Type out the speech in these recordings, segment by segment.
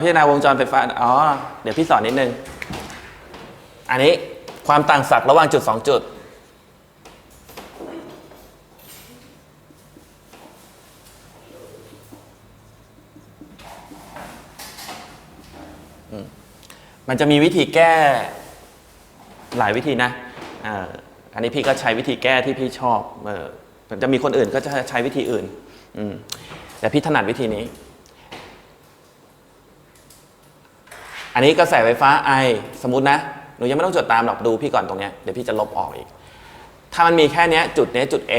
พิจารณาวงจรไฟฟ้า อ๋อ เดี๋ยวพี่สอนนิดนึง อันนี้ความต่างศักย์ระหว่างจุดสองจุด มันจะมีวิธีแก้หลายวิธีนะอ่ออันนี้พี่ก็ใช้วิธีแก้ที่พี่ชอบ เออมันจะมีคนอื่นก็จะใช้วิธีอื่น อืม แต่พี่ถนัดวิธีนี้ อันนี้กระแสไฟฟ้า I สมมตินะ หนูยังไม่ต้องจดตามหรอกดูพี่ก่อนตรงเนี้ยเดี๋ยวพี่จะลบออกอีก ถ้ามันมีแค่นี้จุดนี้จุด A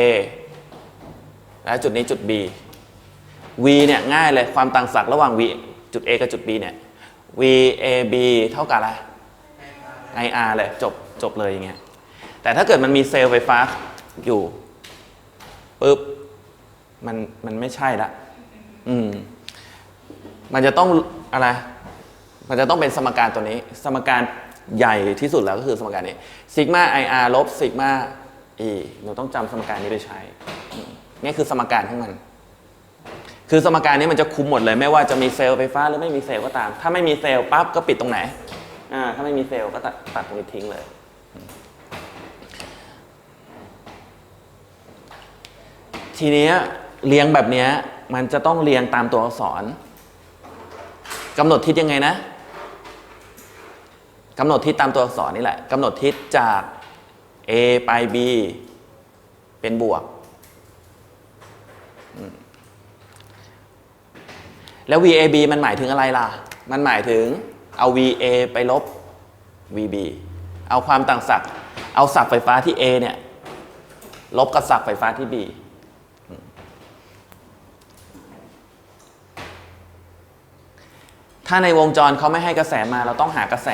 และจุดนี้จุด B V เนี่ยง่ายเลยความต่างศักย์ระหว่าง V จุด A กับจุด B เนี่ย V A B เท่ากับอะไร I R เลยจบจบเลยอย่างเงี้ยแต่ถ้าเกิดมันมีเซลล์ไฟฟ้าอยู่ปุ๊บมันมันไม่ใช่ละอืมมันจะต้องอะไร มันจะต้องเป็นสมการตัวนี้ สมการใหญ่ที่สุดแล้วก็คือสมการนี้ซิกมาไออาร์ลบซิกมาอีหนูต้องจำสมการนี้ไปใช้ นี่คือสมการของมัน คือสมการนี้มันจะคุมหมดเลย ไม่ว่าจะมีเซลล์ไฟฟ้าหรือไม่มีเซลล์ก็ตาม ถ้าไม่มีเซลล์ปั๊บก็ปิดตรงไหน อ่า ถ้าไม่มีเซลล์ก็ตัดตัดตรงนี้ทิ้งเลย ทีนี้เรียงแบบนี้มันจะต้องเรียงตามตัวอักษรกำหนดทิศยังไงนะ กำหนดทิศตามตัวอักษรนี่แหละกำหนดทิศจาก A ไป B เป็นบวก แล้ว VAB มันหมายถึงอะไรล่ะ มันหมายถึงเอา VA ไปลบ VB เอาความต่างศักย์เอาศักย์ไฟฟ้าที่ A เนี่ย ลบกับศักย์ไฟฟ้าที่ B ถ้าในวงจรเขาไม่ให้กระแสมาเราต้องหากระแส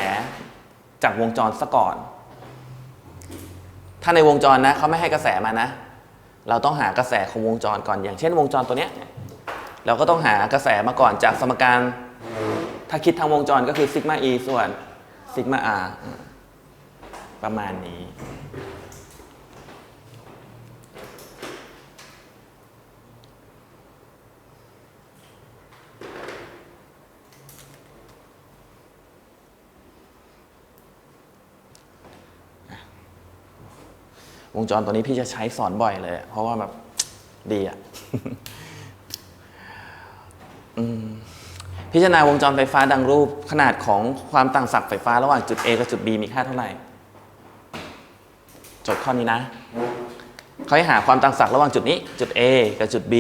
จากวงจรซะก่อน ถ้าในวงจรนะเขาไม่ให้กระแสมานะ เราต้องหากระแสของวงจรก่อน อย่างเช่นวงจรตัวเนี้ย เราก็ต้องหากระแสมาก่อนจากสมการ ถ้าคิดทางวงจรก็คือซิกมา e ส่วนซิกมา r ประมาณนี้ วงจรตัวนี้พี่จะใช้สอนบ่อยเลย เพราะว่าแบบดีอะพิจารณาวงจรไฟฟ้าดังรูปขนาดของความต่างศักย์ไฟฟ้าระหว่างจุด A กับจุด B มีค่าเท่าไหร่จดข้อนี้นะเขาให้หาความต่างศักย์ระหว่างจุดนี้ จุด A กับจุด B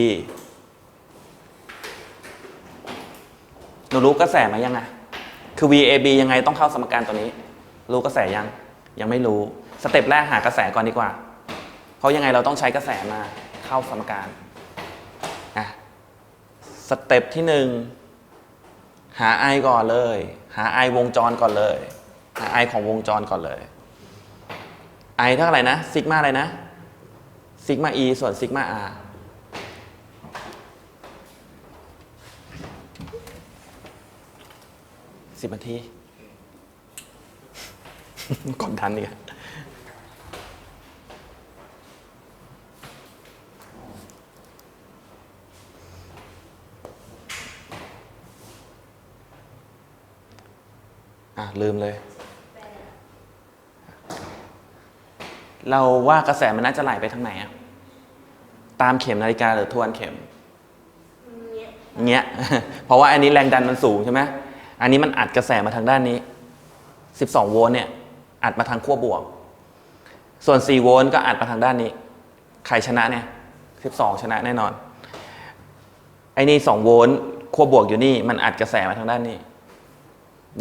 หนูรู้กระแสมายังไงคือ VAB ยังไงต้องเข้าสมการตัวนี้ รู้กระแสยัง ยังไม่รู้ สเต็ปแรกหากระแสก่อนดีกว่า เพราะยังไงเราต้องใช้กระแสมาเข้าสมการอะสเต็ปที่หนึ่งหา i ก่อนเลย หา i วงจรก่อนเลย หา i ของวงจรก่อนเลย i เท่าไหร่นะซิกมาอะไรนะซิกมา e ส่วนซิกมา r สิบนาที กดดันอีกอะ อะลืมเลย เราว่ากระแสมันน่าจะไหลไปทางไหนอะตามเข็มนาฬิกาหรือทวนเข็มเงี้ย เพราะว่าอันนี้แรงดันมันสูงใช่ไหมอันนี้มันอัดกระแสมาทางด้านนี้ 12 โวลต์เนี่ย อัดมาทางขั้วบวก ส่วน 4 โวลต์ก็อัดมาทางด้านนี้ ใครชนะเนี่ย 12 ชนะแน่นอน ไอ้นี่ 2 โวลต์ขั้วบวกอยู่นี่ มันอัดกระแสมาทางด้านนี้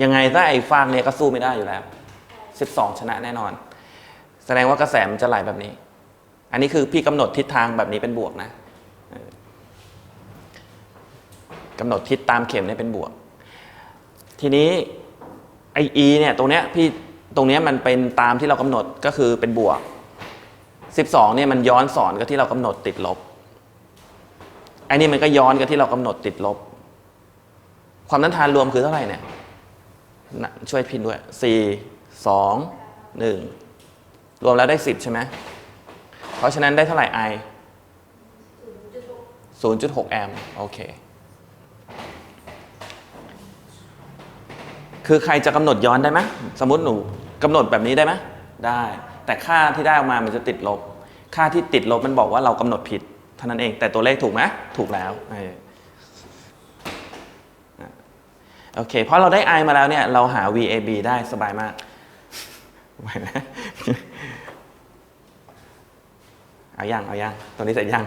ยังไงถ้าไอ้ฟางเนี่ยก็สู้ไม่ได้อยู่แล้ว 12 ชนะแน่นอน แสดงว่ากระแสมันจะไหลแบบนี้ อันนี้คือพี่กำหนดทิศทางแบบนี้เป็นบวกนะเออกำหนดทิศตามเข็มเนี่ยเป็นบวก ทีนี้ไอ e เนี่ยตรงเนี้ยพี่ตรงเนี้ยมันเป็นตามที่เรากำหนดก็คือเป็นบวก 12เนี่ยมันย้อนสอนกับที่เรากำหนดติดลบไอ้นี่มันก็ย้อนกับที่เรากำหนดติดลบ ความต้านทานรวมคือเท่าไหร่เนี่ย นะช่วยพินด้วย4 2 1รวมแล้วได้10ใช่ไหมเพราะฉะนั้นได้เท่าไหร่ i 0.6 แอมป์โอเค คือใครจะกำหนดย้อนได้ไหมสมมติหนูกำหนดแบบนี้ได้ไหมได้ แต่ค่าที่ได้ออกมามันจะติดลบ ค่าที่ติดลบมันบอกว่าเรากำหนดผิดเท่านั้นเอง แต่ตัวเลขถูกไหมถูกแล้วเออ โอเค เพราะเราได้ i มาแล้วเนี่ย เราหา vab ได้สบายมากไหวไหมเอายังเอายังตัวนี้เสร็จยัง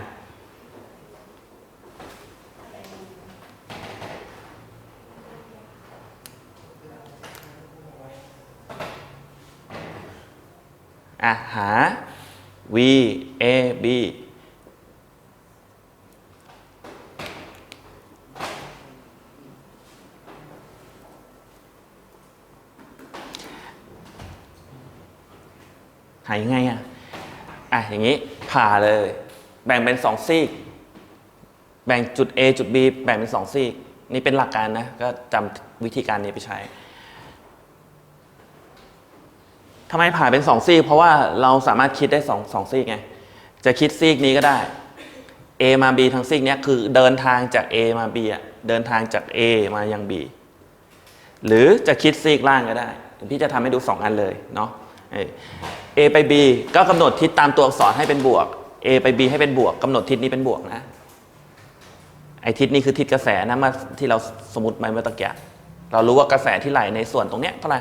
อะหา v a b หายังไงอะอะอย่างนี้ผ่าเลย แบ่งเป็นสองซีก แบ่งจุด A จุด B แบ่งเป็นสองซีก นี่เป็นหลักการนะ ก็จำวิธีการนี้ไปใช้ทำไมผ่าเป็นสองซีก เพราะว่าเราสามารถคิดได้สองสองซีกไง จะคิดซีกนี้ก็ได้ A มา B ทั้งซีกนี้คือเดินทางจาก A มา B อะเดินทางจาก A มายัง B หรือจะคิดซีกล่างก็ได้ พี่จะทำให้ดู2อันเลยเนาะ A ไป B ก็กำหนดทิศตามตัวอักษรให้เป็นบวก A ไป B ให้เป็นบวกกำหนดทิศนี้เป็นบวกนะ ไอทิศนี้คือทิศกระแสนะมาที่เราสมมติไปเมื่อตะกี้เรารู้ว่ากระแสที่ไหลในส่วนตรงเนี้ยเท่าไหร่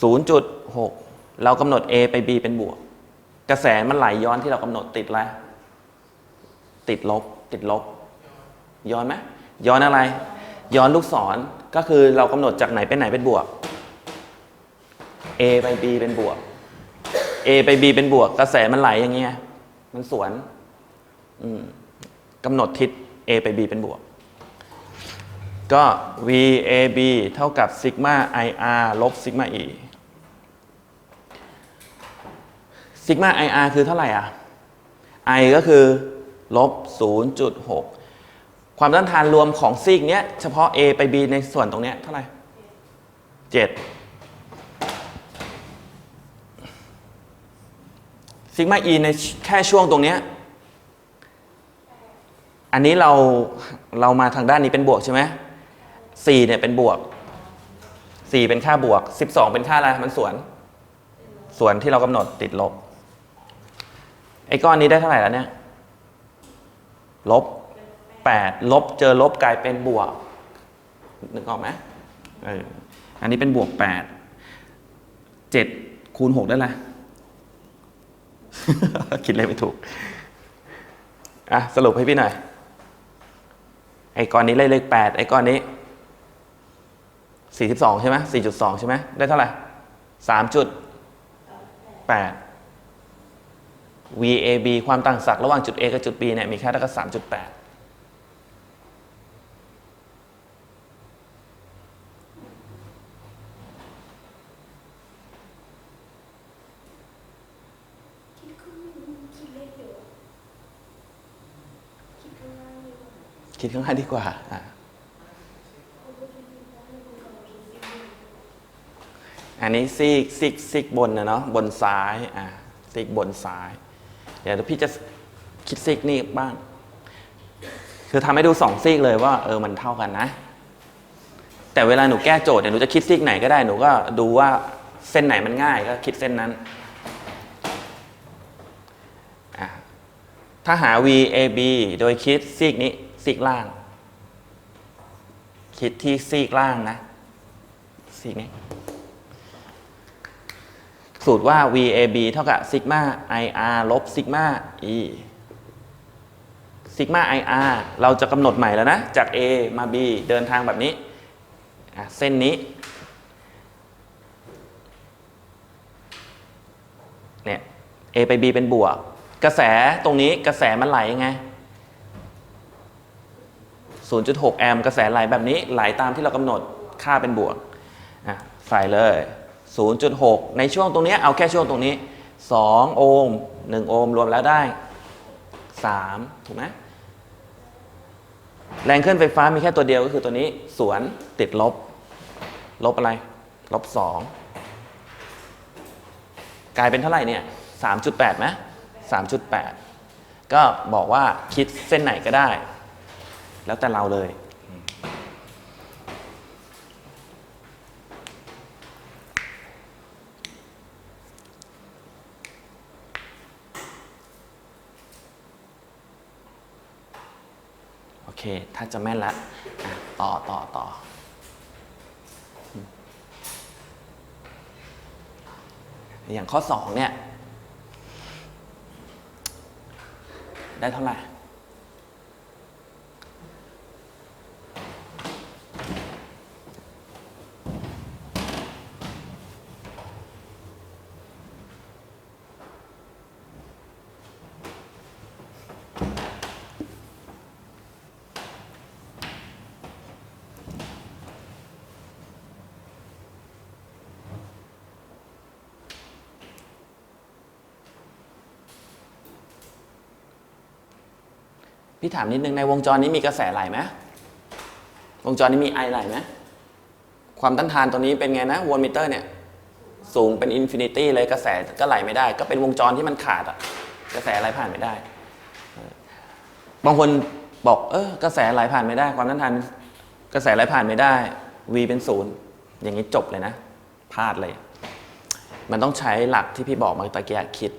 ศูนย์จุดหกเรากำหนด A ไป B เป็นบวก กระแสมันไหลย้อนที่เรากำหนดติดอะไรติดลบ ติดลบ ย้อนไหมย้อนอะไร ย้อนลูกศรก็คือเรากำหนดจากไหนเป็นไหนเป็นบวก A ไป B เป็นบวก A ไป B เป็นบวก กระแสมันไหลอย่างเงี้ย มันสวนกำหนดทิศ A ไป B เป็นบวก ก็ VAB เท่ากับซิกมา IR ลบซิกมา E ซิกมา IR คือเท่าไหร่อะ I ก็คือลบ 0.6 ความต้านทานรวมของซีกเนี้ย เฉพาะ A ไป B ในส่วนตรงเนี้ยเท่าไหร่ 7 ซิกมา E ในแค่ช่วงตรงเนี้ยอันนี้เราเรามาทางด้านนี้เป็นบวกใช่ไหมสี่เนี่ยเป็นบวกสี่เป็นค่าบวกสิบสองเป็นค่าอะไรมันสวนส่วนที่เรากำหนดติดลบ ไอ้ก้อนนี้ได้เท่าไหร่แล้วเนี่ย ลบแปดลบเจอลบกลายเป็นบวกนึกออกไหมเอออันนี้เป็นบวกแปดเจ็ดคูณหกได้ละ คิดเลขไม่ถูก อะ สรุปให้พี่หน่อย ไอ้ก้อนนี้เลขแปดไอ้ก้อนนี้สี่สิบสองใช่ไหมสี่จุดสองใช่ไหมได้เท่าไหร่สามจุดแปด VAB ความต่างศักย์ระหว่างจุด A กับจุด B เนี่ยมีค่าเท่ากับสามจุดแปด คิดข้างหน้าดีกว่าอะเพราะว่าคิดข้างล่างมันก็คิดเลขเยอะอันนี้ซีกซีกซีกบนนะเนาะบนซ้ายอะซีกบนซ้าย เดี๋ยวพี่จะคิดซีกนี่บ้าง คือทำให้ดูสองซีกเลยว่า เออมันเท่ากันนะ แต่เวลาหนูแก้โจทย์เนี่ยหนูจะคิดซีกไหนก็ได้หนูก็ดูว่าเส้นไหนมันง่ายก็คิดเส้นนั้นอะ ถ้าหา VAB โดยคิดซีกนี้ซีกล่าง คิดที่ซีกล่างนะซีกนี้ สูตรว่า VAB เท่ากับซิกมา IR ลบซิกมา E ซิกมา IR เราจะกำหนดใหม่แล้วนะ จาก A มา B เดินทางแบบนี้ เส้นนี้เนี่ย A ไป B เป็นบวก กระแสตรงนี้กระแสมันไหลยังไง 0.6 แอมป์กระแสไหลแบบนี้ไหลตามที่เรากำหนดค่าเป็นบวกอะใส่เลย 0.6 ในช่วงตรงนี้เอาแค่ช่วงตรงนี้ 2 โอห์ม1 โอห์มรวมแล้วได้ 3 ถูกไหมแรงเคลื่อนไฟฟ้ามีแค่ตัวเดียวก็คือตัวนี้สวนติดลบ ลบอะไร ลบ 2 กลายเป็นเท่าไหร่เนี่ย 3.8ไหม 3.8 ก็บอกว่าคิดเส้นไหนก็ได้ แล้วแต่เราเลย โอเค ถ้าจะแม่นละต่อต่อต่ออย่างข้อ 2 เนี่ย ได้เท่าไหร่ ถามนิดนึงในวงจรนี้มีกระแสไหลไหมวงจรนี้มีไอไหลไหมความต้านทานตัวนี้เป็นไงนะวอลมิเตอร์เนี่ยสูงเป็นอินฟินิตี้เลยกระแสก็ไหลไม่ได้ ก็เป็นวงจรที่มันขาดอะกระแสไหลผ่านไม่ได้ บางคนบอกเออกระแสไหลผ่านไม่ได้ ความต้านทานกระแสไหลผ่านไม่ได้ V เป็นศูนย์อย่างนี้จบเลยนะพลาดเลย มันต้องใช้หลักที่พี่บอกมาตะเกียคิด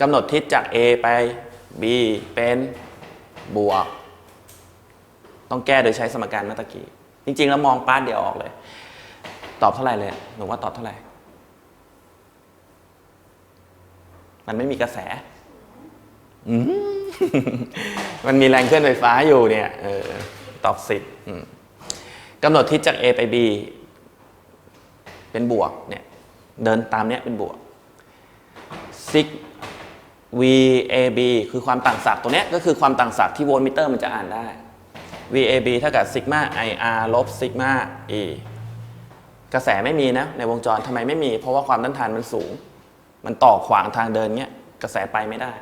กำหนดทิศจาก A ไป B เป็น บวก ต้องแก้โดยใช้สมการเมื่อตะกี้ จริง ๆ แล้วมองป้าดเดียวออกเลย ตอบเท่าไหร่เลยหนูว่าตอบเท่าไหร่ มันไม่มีกระแสมันมีแรงเคลื่อนไฟฟ้าอยู่เนี่ยออตอบสิบกำหนดทิศจาก A ไป B เป็นบวกเนี่ย เดินตามเนี้ยเป็นบวกซิก VAB คือความต่างศักย์ตัวนี้ก็คือความต่างศักย์ที่โวลต์มิเตอร์มันจะอ่านได้ VAB เท่ากับซิกมา IR ลบซิกมา E กระแสไม่มีนะในวงจรทำไมไม่มี เพราะว่าความต้านทานมันสูง มันต่อขวางทางเดินเนี้ยกระแสไปไม่ได้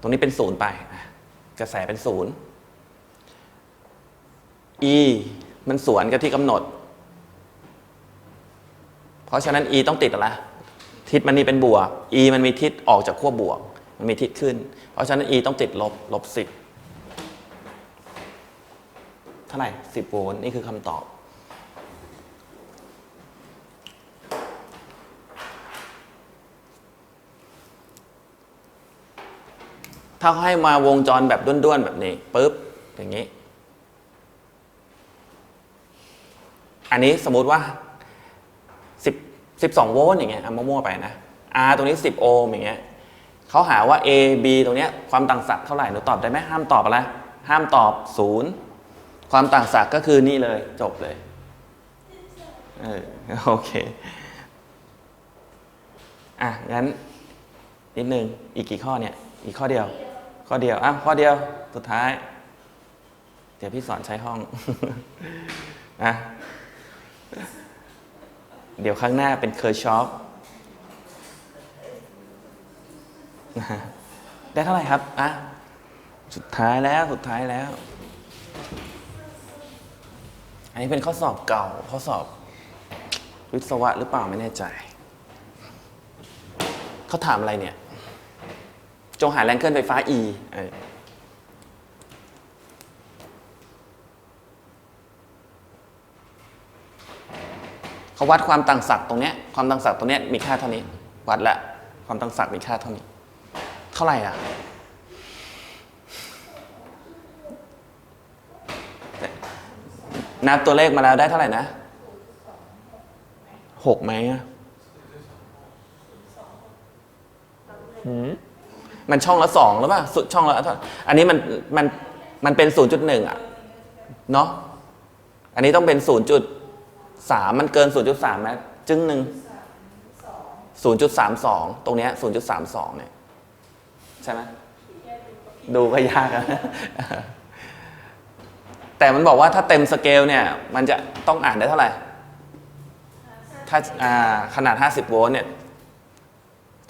ตรงนี้เป็นศูนย์ไป กระแสเป็นศูนย์ E มันสวนกับที่กำหนด เพราะฉะนั้น E ต้องติดอะไร ทิศมันนี่เป็นบวก E มันมีทิศออกจากขั้วบวก มันมีทิศขึ้น เพราะฉะนั้น E ต้องติดลบลบสิบเท่าไหร่สิบโวลต์นี่คือคำตอบ ถ้าเขาให้มาวงจรแบบด้วนๆ แบบนี้ปุ๊บอย่างนี้ อันนี้สมมติว่า 12 โวลต์อย่างเงี้ยเอามั่วๆไปนะ R ตรงนี้ 10 โอห์มอย่างเงี้ยเขาหาว่า A B ตรงเนี้ยความต่างศักย์เท่าไหร่หนูตอบได้ไหมห้ามตอบอะไรห้ามตอบศูนย์ความต่างศักย์ก็คือนี่เลยจบเลยเออโอเคอะงั้นนิดนึงอีกกี่ข้อเนี่ยอีกข้อเดียว ข้อเดียวอะข้อเดียวสุดท้าย เดี๋ยวพี่สอนใช้ห้องอะ เดี๋ยวข้างหน้าเป็นเคอร์ชอปได้เท่าไหร่ครับอะสุดท้ายแล้วสุดท้ายแล้ว อันนี้เป็นข้อสอบเก่า ข้อสอบวิศวะหรือเปล่าไม่แน่ใจ เขาถามอะไรเนี่ย จงหาแรงเคลื่อนไฟฟ้า E เขาวัดความต่างศักย์ตรงเนี้ยความต่างศักย์ตรงเนี้ยมีค่าเท่านี้ วัดละความต่างศักย์มีค่าเท่านี้ เท่าไหร่อะนับตัวเลขมาแล้วได้เท่าไหร่นะหกไหมอะมมันช่องละสองหรือเปล่าสุดช่องละเท่าอันนี้มันมันมันเป็นศูนย์จุดหนึ่งอะ เนาะอันนี้ต้องเป็นศูนย์จุด สามมันเกินศูนย์จุดสามไหมจึงหนึ่งศูนย์จุดสามสองตรงเนี้ยศูนย์จุดสามสองเนี่ย ใช่ไหมดูก็ยากอะแต่มันบอกว่าถ้าเต็มสเกลเนี่ย มันจะต้องอ่านได้เท่าไหร่ ถ้าาขนาด 50 โวลต์เนี่ย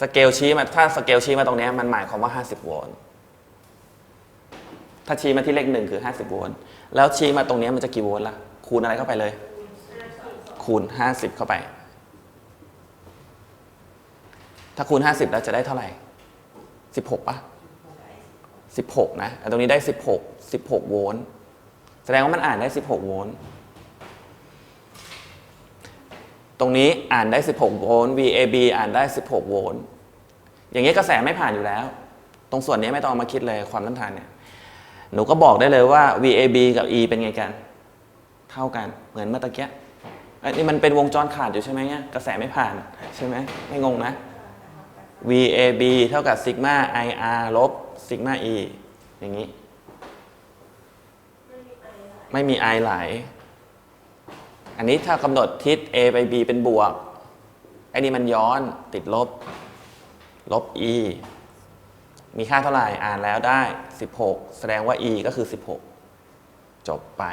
สเกลชี้มา ถ้าสเกลชี้มาตรงเนี้ยมันหมายความว่า 50 โวลต์ ถ้าชี้มาที่เลขหนึ่งคือ 50 โวลต์ แล้วชี้มาตรงเนี้ยมันจะกี่โวลต์ล่ะ คูณอะไรเข้าไปเลย คูณ 50 เข้าไป ถ้าคูณ 50 แล้วจะได้เท่าไหร่ 16ป่ะ16 นะแต่ตรงนี้ได้ 16 16 โวลต์ แสดงว่ามันอ่านได้ 16 โวลต์ ตรงนี้อ่านได้ 16 โวลต์ VAB อ่านได้ 16 โวลต์ อย่างนี้กระแสไม่ผ่านอยู่แล้ว ตรงส่วนนี้ไม่ต้องมาคิดเลยความต้านทานเนี่ย หนูก็บอกได้เลยว่า VAB กับ E เป็นไงกัน เท่ากัน เหมือนเมื่อตะกี้ ไอ้ยนี่มันเป็นวงจรขาดอยู่ใช่ไหมเนี่ยกระแสไม่ผ่านใช่ไหมไม่งงนะ VAB เท่ากับซิกมา IR ลบซิกมา E อย่างนี้ ไม่มี I ไหล อันนี้ถ้ากำหนดทิศ A ไป B เป็นบวก ไอ้นี่มันย้อนติดลบ ลบ E มีค่าเท่าไหร่ อ่านแล้วได้ 16 แสดงว่า E ก็คือ 16 จบไป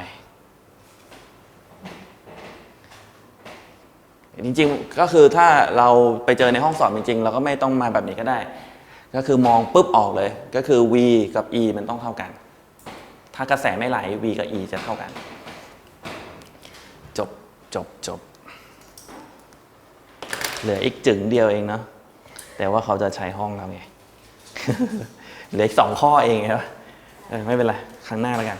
จริงๆ ก็คือถ้าเราไปเจอในห้องสอบจริงๆ เราก็ไม่ต้องมาแบบนี้ก็ได้ ก็คือมองปุ๊บออกเลย ก็คือ V กับ E มันต้องเท่ากัน ถ้ากระแสไม่ไหล V กับ E จะเท่ากัน จบจบจบ เหลืออีกจึงเดียวเองเนาะ แต่ว่าเขาจะใช้ห้องเราไง เหลืออีกสองข้อเองใช่ปะไม่เป็นไร ครั้งหน้าแล้วกัน